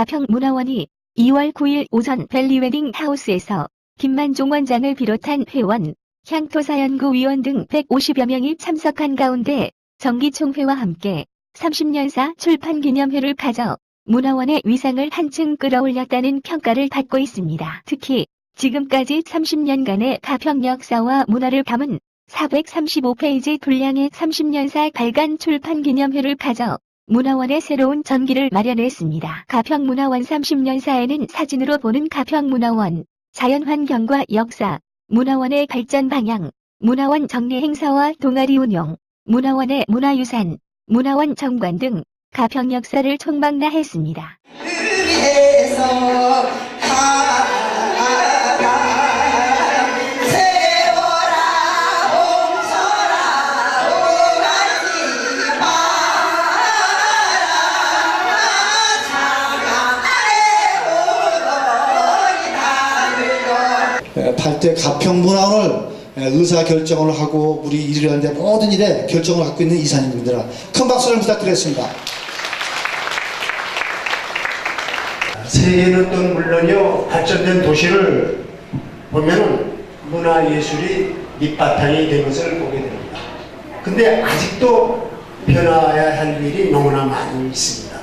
가평문화원이 2월 9일 오전 벨리웨딩 하우스에서 김만종 원장을 비롯한 회원, 향토사연구 위원 등 150여 명이 참석한 가운데 정기총회와 함께 30년사 출판기념회를 가져 문화원의 위상을 한층 끌어올렸다는 평가를 받고 있습니다. 특히 지금까지 30년간의 가평 역사와 문화를 담은 435페이지 분량의 30년사 발간 출판 기념회를 가져 문화원의 새로운 전기를 마련했습니다. 가평문화원 30년사에는 사진으로 보는 가평문화원, 자연환경과 역사, 문화원의 발전 방향, 문화원 정례 행사와 동아리 운영, 문화원의 문화유산, 문화원 정관 등 가평 역사를 총망라했습니다. 담을고 8대 가평문화원을 의사 결정을 하고 우리 일을 하는데 모든 일에 결정을 갖고 있는 이사님들아 큰 박수를 부탁드리겠습니다. 세계는 또 물론이요 발전된 도시를 보면은 문화예술이 밑바탕이 된 것을 보게 됩니다. 근데 아직도 변화해야 할 일이 너무나 많이 있습니다.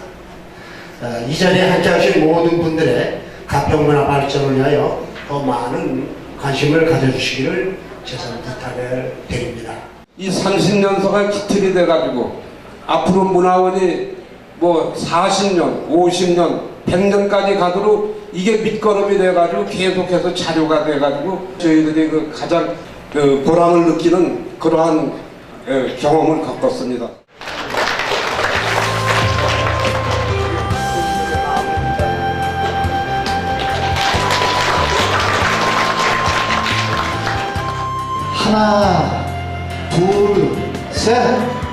어, 이전에 함께하신 모든 분들의 가평문화 발전을 위하여 더 많은 관심을 가져주시기를 최선 부탁을 드립니다. 이 30년서가 기틀이 돼가지고 앞으로 문화원이 뭐 40년, 50년, 100년까지 가도록 이게 밑거름이 돼가지고 계속해서 자료가 돼가지고 저희들이 그 가장 그 보람을 느끼는 그러한 예, 경험을 겪었습니다. 하나, 둘, 셋.